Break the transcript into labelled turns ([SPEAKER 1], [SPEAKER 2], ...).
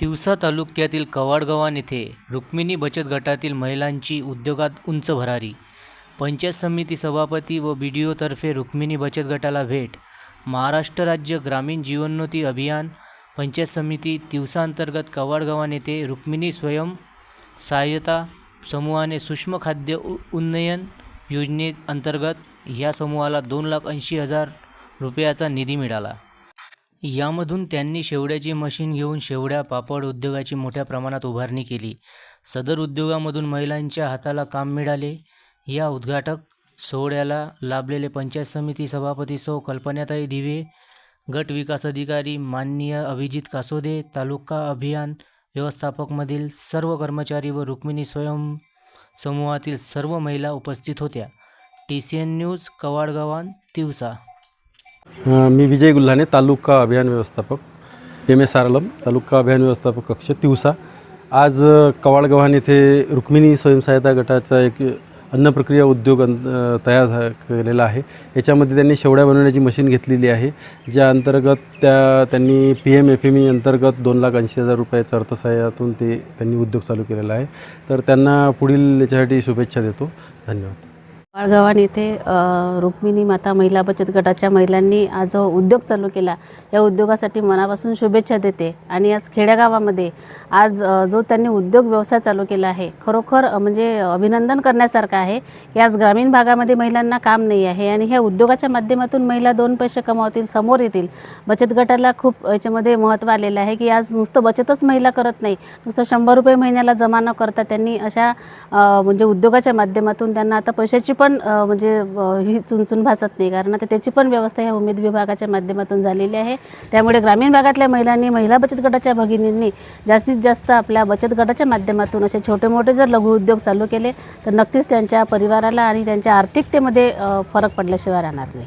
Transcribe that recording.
[SPEAKER 1] तिवसा तालुक्यातील कवाडगव्हाण येथे रुक्मिणी बचत गटातील महिलांची उद्योगात उंच भरारी. पंचायत समिती सभापती व बी डी ओतर्फे रुक्मिणी बचत गटाला भेट. महाराष्ट्र राज्य ग्रामीण जीवनोन्नती अभियान. पंचायत समिती तिवसा अंतर्गत कवाडगव्हाण येथे रुक्मिणी स्वयं सहाय्यता समूहाने सूक्ष्म खाद्य उ उन्नयन योजनेअंतर्गत या समूहाला दोन लाख ऐंशी हजार रुपयाचा निधी मिळाला. यामधून त्यांनी शेवड्याची मशीन घेऊन शेवड्या पापड उद्योगाची मोठ्या प्रमाणात उभारणी केली. सदर उद्योगामधून महिलांच्या हाताला काम मिळाले. या उद्घाटक सोहळ्याला लाभलेले पंचायत समिती सभापती सौ कल्पनाताई दिवे गट विकास अधिकारी माननीय अभिजित कासोदे तालुका अभियान व्यवस्थापकमधील सर्व कर्मचारी व रुक्मिणी स्वयं समूहातील सर्व महिला उपस्थित होत्या. टी सी एन न्यूज कवाडगावान तिवसा.
[SPEAKER 2] मी विजय गुल्हाने तालुका अभियान व्यवस्थापक एम एस आरलम तालुका अभियान व्यवस्थापक कक्ष तिवसा आज कवाळगव्हाण येथे रुक्मिणी स्वयंसहायता गटाचा एक अन्न प्रक्रिया उद्योग तयार झा केलेला आहे. याच्यामध्ये त्यांनी शेवड्या बनवण्याची मशीन घेतलेली आहे ज्या अंतर्गत त्या त्यांनी P M F M E अंतर्गत दोन लाख ऐंशी हजार रुपयाच्या अर्थसहाय्यातून ते त्यांनी उद्योग चालू केलेला आहे. तर त्यांना पुढील याच्यासाठी शुभेच्छा देतो. धन्यवाद.
[SPEAKER 3] बाळगावान येथे रुक्मिणी माता महिला बचत गटाच्या महिलांनी आज जो उद्योग चालू केला या उद्योगासाठी मनापासून शुभेच्छा देते. आणि आज खेड्यागावामध्ये आज जो त्यांनी उद्योग व्यवसाय चालू केला आहे खरोखर म्हणजे अभिनंदन करण्यासारखं आहे की आज ग्रामीण भागामध्ये महिलांना काम नाही आहे आणि ह्या उद्योगाच्या माध्यमातून महिला दोन पैसे कमावतील समोर येतील. बचत गटाला खूप याच्यामध्ये महत्त्व आलेलं आहे की आज नुसतं बचतच महिला करत नाही नुसतं शंभर रुपये महिन्याला जमा न करता त्यांनी अशा म्हणजे उद्योगाच्या माध्यमातून त्यांना आता पैशाची पण म्हणजे ही चुनचुन भासत नाही. कारण आता त्याची पण व्यवस्था ह्या उमेद विभागाच्या माध्यमातून झालेली आहे. त्यामुळे ग्रामीण भागातल्या महिलांनी महिला बचत गटाच्या भगिनींनी जास्तीत जास्त आपल्या बचत गटाच्या माध्यमातून असे छोटे मोठे जर लघु उद्योग चालू केले तर नक्कीच त्यांच्या परिवाराला आणि त्यांच्या आर्थिकतेमध्ये फरक पडल्याशिवाय राहणार नाही.